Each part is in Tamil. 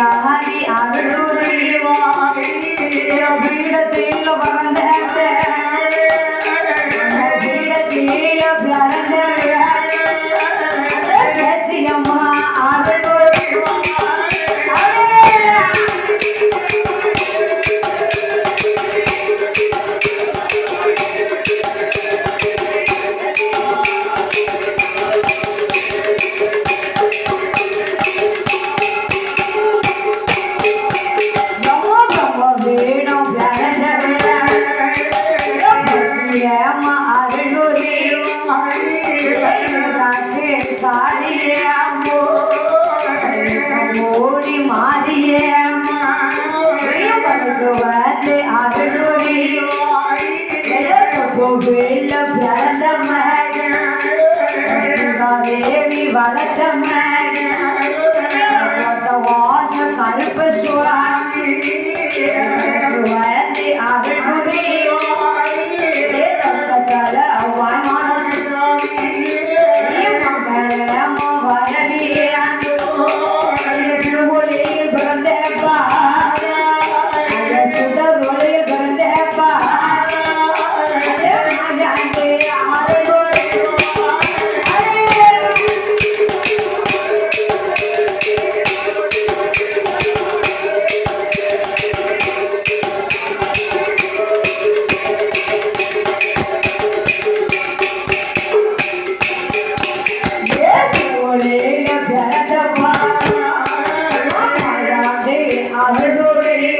ஆடி அருள் புரிவாய் பீடத்தை அவர்களே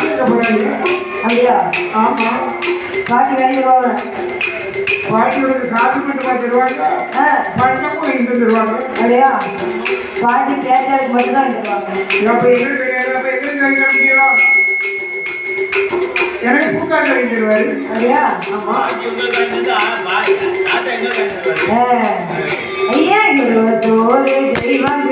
உங்களுக்கு சாப்பிட்டு போறாங்க அப்படியா ஆமா பாட்டி வேலைக்கு போவேன் பாட்டியோட சாப்பிட்டு பார்த்துருவாங்க ஆ பணமும் இங்க தருவாங்க அப்படியா? பாட்டி பேசுறதுக்கு மட்டும்தான் தருவாங்க. எப்ப எங்களுக்கு எப்ப எங்களுக்கு கை காமிக்கலாம் எனக்கு ஆ. ஐயா இருபத்தோரு தெய்வம்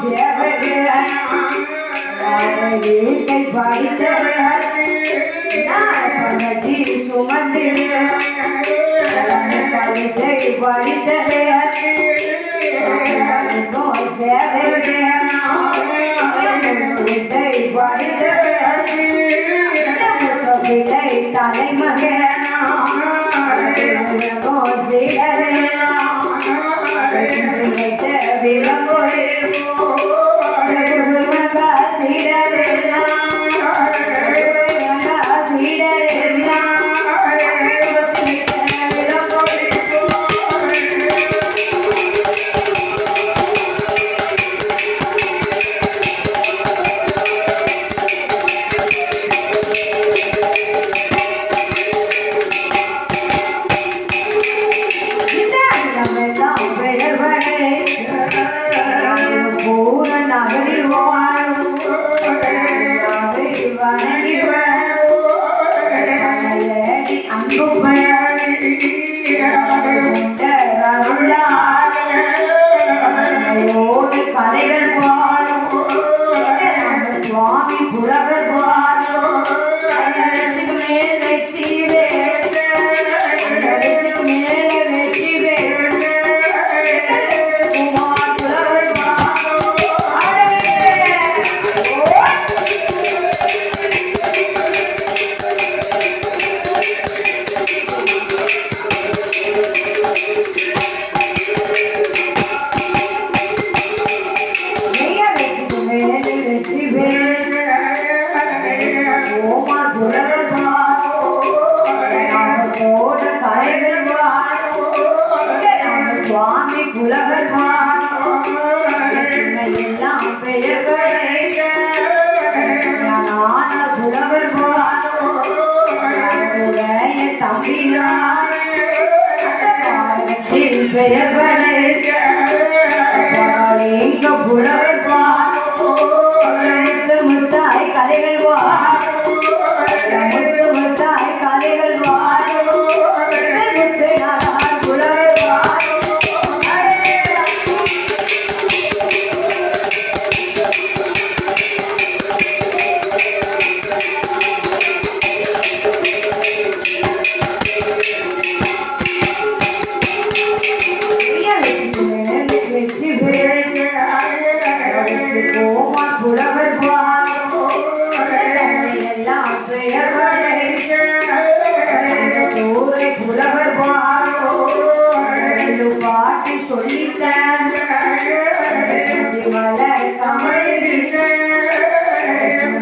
Yeah.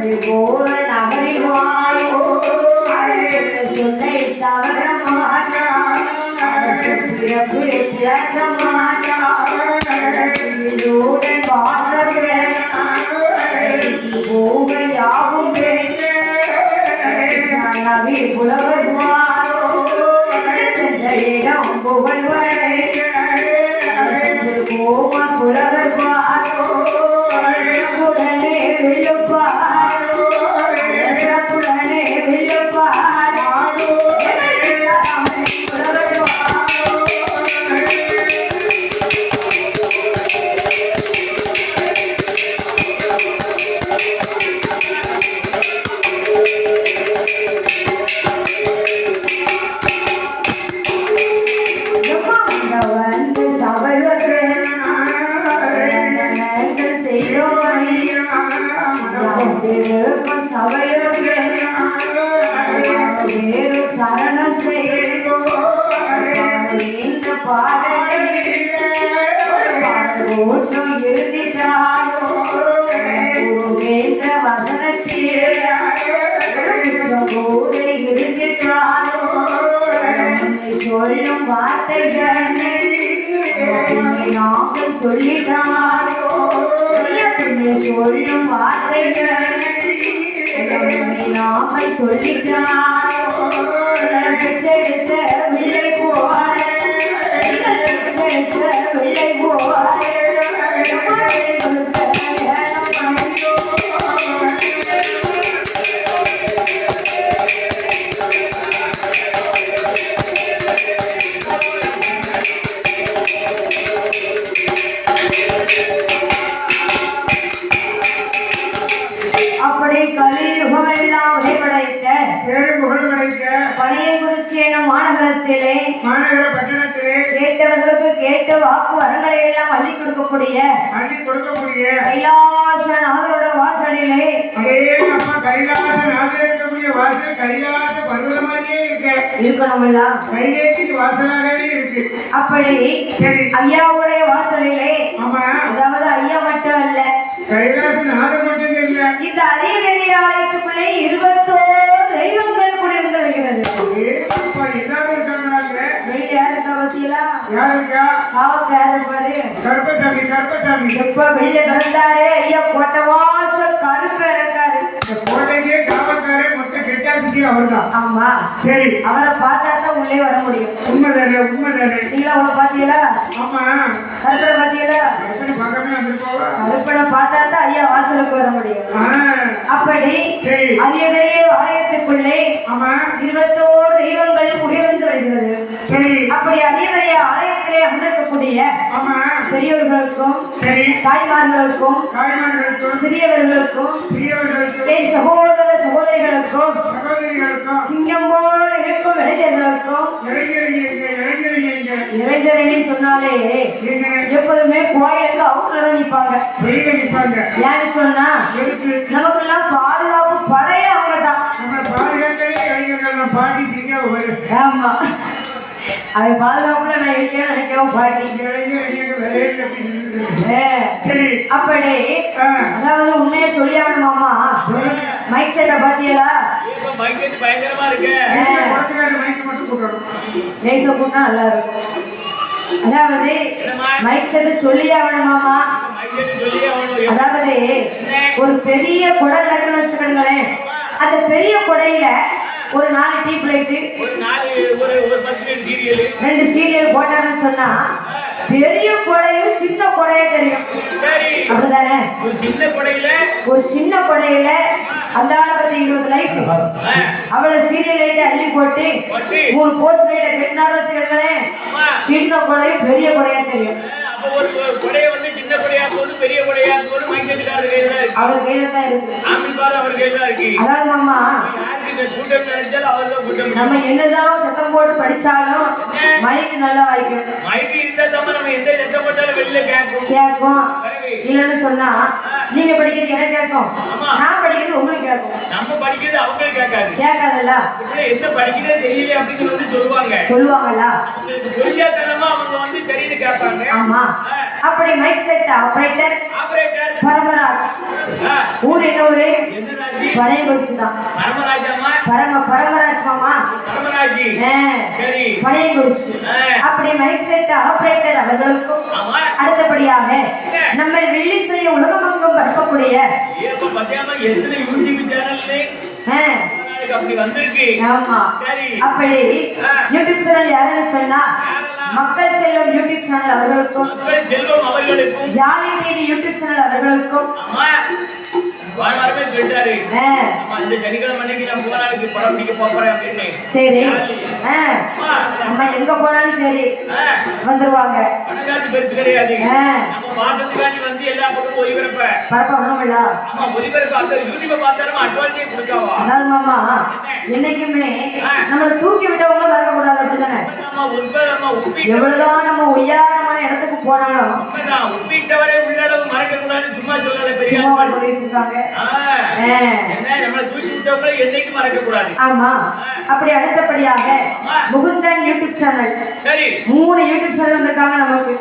đi cô đào đi hoa கூற்று இருதிதாயோ சொல்லும் வார்த்தைகள் நாங்கள் சொல்லிட்டாரோ சொல்லும் வார்த்தைகள் நாங்கள் சொல்லிட்டாரோ எடுத்த விலை போல கொடுக்கக்கூடிய அள்ளி கொடுக்கக்கூடிய கைலாசநாதரோட வாசலிலே அதே அப்பா கைலாச நாதில் இருக்கக்கூடிய வாசல் கைலாச பருவத மாதிரியே இருக்கு. இருக்கணும்ல கைலேக்கு வாசலாகவே இருக்கு. அப்படி சரி. ஐயாவுடைய வாசலிலே ஆமா. அதாவது ஐயா மட்டும் அல்ல. கைலாச நாதம் மட்டும் இல்ல. இந்த வெளி ஆலயத்துக்குள்ளே இருபத்தோரு பத்தியலா யார் இருக்கா காவல் யார் இருப்பாரு கருப்பசாமி கருப்பசாமி. எப்ப வெளியில பிறந்தாரு ஐயா கொட்ட வாசம் கருப்பா இருக்காரு. கோட்டைக்கே காவல்காரன் மொத்த கிட்டாபிசி அவர்தான். ஆமா. சரி. அவரை பார்த்தா தான் உள்ளே வர முடியும். உண்மைதானே உண்மைதானே. நீங்களா உங்களை பாத்தீங்களா ஆமா. கருப்பனை பாத்தீங்களா எத்தனை பக்கமே வந்திருக்கோவா? கருப்பனை பார்த்தா தான் ஐயா வாசலுக்கு வர முடியும். ஆ, அரிய பெரிய ஆலயத்துக்குள்ளே ஆமா. இருபத்தோரு தெய்வங்கள் குடியிருந்து வருகிறது. சரி. அப்படி பெரிய ஆலயத்திலே அமர்க்கக்கூடிய ஆமா. பெரியவர்களுக்கும் சரி. தாய்மார்களுக்கும் தாய்மார்களுக்கும் சிறியவர்களுக்கும் சிறியவர்களுக்கும் சகோதர சகோதரிகளுக்கும் சகோதரிகளுக்கும் சிங்கம் போல இருக்கும் இளைஞர்களுக்கும் இளைஞரணி சொன்னாலே எப்போதுமே கோயிலுக்கு அவங்க நிற்பாங்க. ஏன்னு சொன்னா? எதுக்கு? நமக்கெல்லாம் பாதுகாப்பு படையே அவங்க தான் நம்ம பாதுகாக்கவே இளைஞர்கள் நம்ம பாட்டி சிங்க ஆமா. அவன் பாதுகாப்புல நான் இருக்கேன்னு நினைக்கவும் பாட்டி. சரி. அப்படி அதாவது உண்மையை சொல்லி ஆகணுமாமா சொல்லுங்க. மைக் செட்டை பாத்தியலா பயங்கரமா இருக்கு. லேச கூட்டா நல்லா இருக்கும். அதாவது மைக் செட்டை சொல்லி சொல்லி அவனு அதாவது ஒரு பெரிய குடை நடக்குன்னு வச்சுக்கோங்களேன். அந்த பெரிய குடையில ஒரு நாலு ஒரு பத்து ரெண்டு சீரியல் போட்டாங்கன்னு சொன்னா பெரிய குடையும் சின்ன குடையே தெரியும். அப்படிதானே ஒரு சின்ன கொடையில ஒரு சின்ன குடையில அந்த பத்தி இருபது லைட் அவ்வளவு சீரியல் லைட் அள்ளி போட்டு மூணு போஸ்ட் லைட்டை கட்டினாரு வச்சுக்கிட்டேன் ஆமா. சின்ன குடையும் பெரிய குடையா தெரியும். ஒரு கொடையை வந்து சின்ன கொடையா போது பெரிய கொடையா போது மைக்கெட்டுக்காரர் அவர் கையில தான் இருக்கு. ஆமில் பாரு அவர் கையில தான் இருக்கு. அதாவது மாமா யாருக்கு இந்த கூட்டம் நினைச்சாலும் அவர் தான் கூட்டம் நம்ம என்னதான் சத்தம் போட்டு படிச்சாலும் மைக் நல்லா வாய்க்கும். மைக்கு இருந்தா தான் நம்ம எந்த சத்தம் போட்டாலும் வெளியில கேட்கும். கேட்கும். இல்லைன்னு சொன்னா நீங்க படிக்கிறது எனக்கு கேட்கும். நான் படிக்கிறது உங்களுக்கு கேட்கும். நம்ம படிக்கிறது அவங்க கேட்காது. இப்படி என்ன படிக்கிறதே தெரியல அப்படின்னு வந்து சொல்லுவாங்க. சொல்லுவாங்கல்ல? அவங்களுக்கு தெரியாதனமா அவங்க வந்து சரின்னு கேட்பாங்க. ஆமா. அப்படி mic set operator operator Paramaraj. ஊர் என்ன ஊரு? எந்த ராஜி பழைய குறிச்சி தான். பரம பரமராஜ் மாமா. பரமராஜி. ஆ, சரி. பழைய குறிச்சி ஆ, அப்படி மைக் செட் ஆபரேட்டர் அவர்களுக்கும். அடுத்தபடியாக நம்ம வெள்ளி செய்ய உலகமெங்கும் பரப்பக்கூடிய எத்தனை யூடியூப் சேனல்ல நாளைக்கு அப்படி வந்திருக்கு. ஆமா. சரி. அப்படி யூடியூப் சேனல் யாருன்னு சொன்னா மக்கள் செல்லும் யூடியூப் சேனல் அவர்களுக்கும் மக்கள் செல்வம் அவர்களுக்கும். டிவி யூடியூப் சேனல் அவர்களுக்கும் அம்மா வாரமே சொல்லிட்டாரு ஆ, அம்மா இந்த சனிக்கிழமை அன்னைக்கு நான் போனாலுக்கு படம் பிடிக்க போறேன் அப்படின்னு. சரி. ஆ, அம்மா நம்ம எங்க போனாலும் சரி. ஆ, வந்துருவாங்க. பணக்காசு பெருசு கிடையாது. ஆ, நம்ம மாசத்துக்காண்டி வந்து எல்லா பக்கமும் ஒளிபரப்ப. பரப்பணும்ல ஆமா ஒளிபரப்ப அந்த யூடியூப பார்த்தாலும் அட்வான்ஸே கொடுக்காவா? அதாவது மாமா என்னைக்குமே நம்மளை தூக்கி விட்டவங்க வரக்கூடாது அப்படிதானே நம்ம எவ்வளவுதான் உயரமான இடத்துக்கு போனாலும் உப்பிட்டவரை உள்ளளவு மறக்க சும்மா பெரிய இருக்காங்க ஆமா. அப்படி அடுத்தபடியாக முகுந்தன் யூடியூப் சேனல். மூணு யூடியூப் சேனல் வந்திருக்காங்க நமக்கு.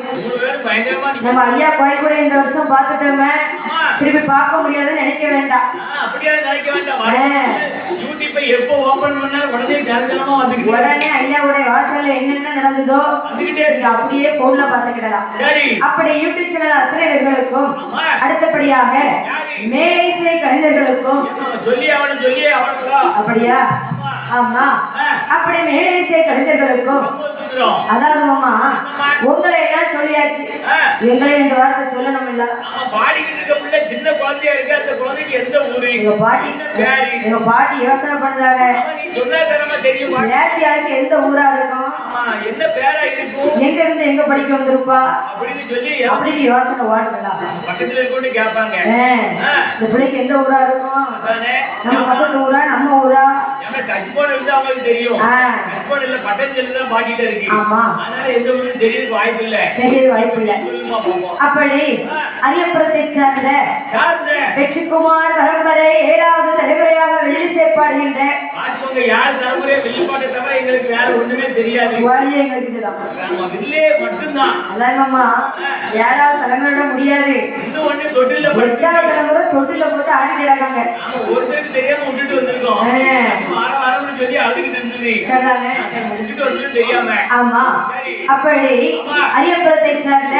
நம்ம ஐயா கோயக்கூட இந்த வருஷம் பார்த்துட்டோமே. ஆமா. திருப்பி பார்க்க முடியாதுன்னு நினைக்க வேண்டாம். யூடியூப்பை எப்போ ஓபன் உடனே வந்துக்கிட்டு உடனே வாசல்ல என்னென்ன நடந்ததோ நீங்க இருக்கு. அப்படியே போன்ல பார்த்துக்கிடலாம். சரி. அப்படி யூடியூப் சேனல் அடுத்தபடியாக சொல்லி அவனு சொல்லி அவனுங்களா அப்படியா? ஆமா. அப்படி மேலேசை கணிதர்களுக்கும் ரொம்ப தூக்குறோம் அதாவது மாமா உங்களை எல்லாம் சொல்லியாச்சு. எங்களை ரெண்டு வார்த்தை சொல்லணும் இல்ல பாடிக்கிட்டு இருக்க பிள்ளை சின்ன குழந்தையா இருக்கு. அந்த குழந்தைக்கு எந்த ஊரு? எங்க பாட்டி எங்க பாட்டி யோசனை நீ சொன்னா தெரியும். நேர்த்தியாளுக்கு எந்த ஊரா இருக்கும்? என்ன பேரா இருக்கும்? எங்க இருந்து எங்க படிக்க வந்திருப்பா? அப்படின்னு சொல்லி அப்படின்னு யோசனை ஓடுங்களா பக்கத்துல இருக்கொண்டு கேட்பாங்க இந்த பிள்ளைக்கு எந்த ஊரா இருக்கும்? நம்ம பக்கத்து ஊரா நம்ம ஊரா? டச் போன் இருந்தா அவங்களுக்கு தெரியும். டச் போன் இல்ல பட்டன் செல்லு தான் மாட்டிட்டு இருக்கு. ஆமா. அதனால எந்த வாய்ப்பு இல்ல தெரிய வாய்ப்பு இல்லை அப்படி அரியப்புறத்தை சார்ந்த சார்ந்த வெற்றிக்குமார் பரம்பரை ஏழாவது தலைமுறையாக வெள்ளி சேர்ப்பாடுகின்ற பார்த்துக்கோங்க யார் தலைமுறையை வெளிப்பாட்டை தவிர எங்களுக்கு வேற ஒண்ணுமே தெரியாது. சுவாரியே எங்களுக்கு இதுதான் நம்ம வில்லே மட்டும்தான். அதாங்கம்மா ஏழாவது தலைமுறை முடியாது. இன்னும் ஒண்ணு தொட்டில எட்டாவது தலைமுறை தொட்டில போட்டு ஆடி கிடக்காங்க. ஒருத்தருக்கு தெரியாம விட்டுட்டு வந்திருக்கோம். வார வாரம்னு சொல்லி அழுதுகிட்டு இருந்தது. விட்டுட்டு வந்து தெரியாம. ஆமா. அப்படி அரியப்புறத்தை சார்ந்த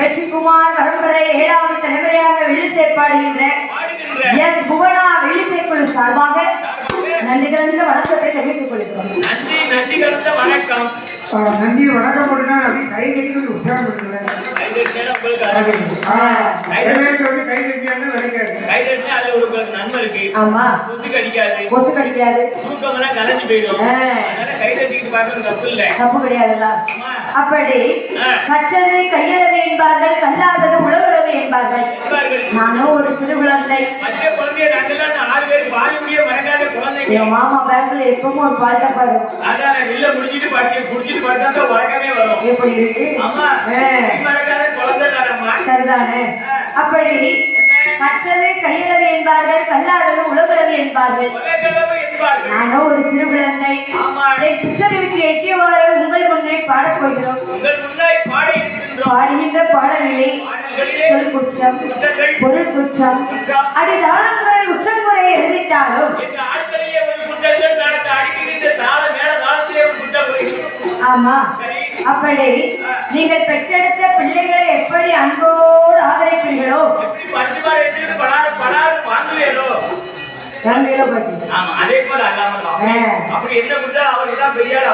வெற்றிக்குமார் பரம்பரை ஏழாவது தலைமுறையாக வெள்ளி சேர்ப்பாடுகின்ற பாடுகின்ற எஸ் புவனா வெள்ளி சேர்க்குழு சார்பாக நன்றி கலந்த வணக்கத்தை தெரிவித்துக் கொள்கிறோம். நன்றி நன்றி கலந்த வணக்கம். நன்றி வணக்கம் போட்டுனா அப்படி கை கட்டி உற்சாகம் வந்து கை இருக்கு. ஆமா. கொசு கடிக்காது. கொசு கடிக்காது. தூக்கமெல்லாம் கலைஞ்சு போயிடும். அதனால கைதட்டிட்டு பார்க்கறது தப்பு இல்ல. தப்பு கிடையாதுல்ல. அப்படி. கற்றது கையளவு என்பார்கள் கல்லாதது உழவுறவு என்பார்கள். நானும் ஒரு சிறு குழந்தை. என் மாமா பேங்க்ல எப்பவும் ஒரு டப்பா இருக்கும் அதான் வெளில முடிஞ்சிட்டு படிச்சு குடிச்சிட்டு படுத்தா வரும். எப்படி இருக்கு? குழந்தை சரிதானே. அப்படி கற்றது கையளவு என்பார்கள் கல்லாதது உலகளவு என்பார்கள். நானும் ஒரு சிறு குழந்தை. என் சிற்றறிவுக்கு எட்டியவாறு உங்கள் முன்னே பாடப் போகிறோம். பாடுகின்ற பாடலிலே சொல் குற்றம் பொருள் குற்றம் குற்றம். அடிதானங்கள் உச்சங்குறை எழுதிட்டாலும் ஆமா. அப்படி நீங்கள் பெற்றெடுத்த பிள்ளைகளை எப்படி அன்போடு ஆதரிப்பீர்களோ?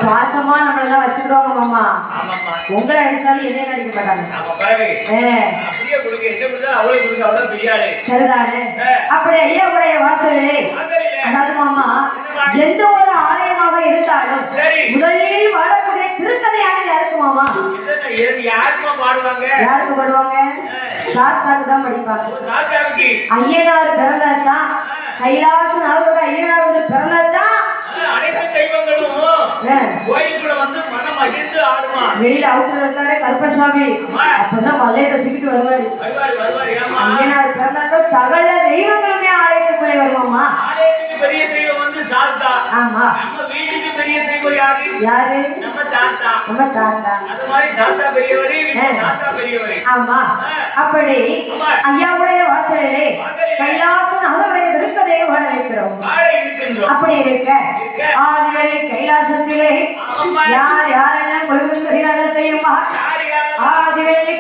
பாசமா நம்மளெல்லாம் வச்சுக்கிடுவாங்க மாமா. உங்களை அடிச்சாலும் மாட்டாங்க. என்ன பெரிய ஆளு. சரிதானே. அப்படி வாசலிலே வாசலிலே. அதாவது மாமா எந்த ஒரு இருந்தாலும். முதலில் வாழக்கூடிய திருக்கதையானது யாருக்கு மாமா? யாரும்மா பாடுவாங்க? யாருக்கு படுவாங்க? சாஸ்தாக்கு தான் படிப்பாங்க. ஐயனார் பிறந்ததுதான் கைலாசன் அவரோட ஐயனார் வந்து பிறந்ததுதான் அனைத்து தெய்வங்களும் ஆ, கோயிலுக்குள்ள வந்து மனம் மகிழ்ந்து ஆடுமா? வெளியில அவுட்டர் இருக்காரு கருப்பசாமி. அப்பதான் மலையை தூக்கிட்டு வருவாரு. வருவாரு வருவாரு ஐயனார் சகல தெய்வங்களுமே வருமாமா ஆலயத்துக்கு பெரிய தெய்வம் வந்து சாஸ்தா ஆமா. நம்ம வீட்டுக்கு பெரிய தெய்வம் யாரு? யாரு? நம்ம தாத்தா. நம்ம தாத்தா. அது மாதிரி சாத்தா பெரியவரு வீட்டு ஆ. தாத்தா பெரியவரு. ஆமா. அப்படி ஐயாவுடைய வாசலிலே கைலாசன் அவருடைய திருக்கதையை வாழ வைக்கிறோம் அப்படி இருக்க. ஆதிவழி கைலாசத்திலே. யார் யாரெல்லாம் கொள்வது தெரியாத தெரியுமா? யார் ஆதிவழி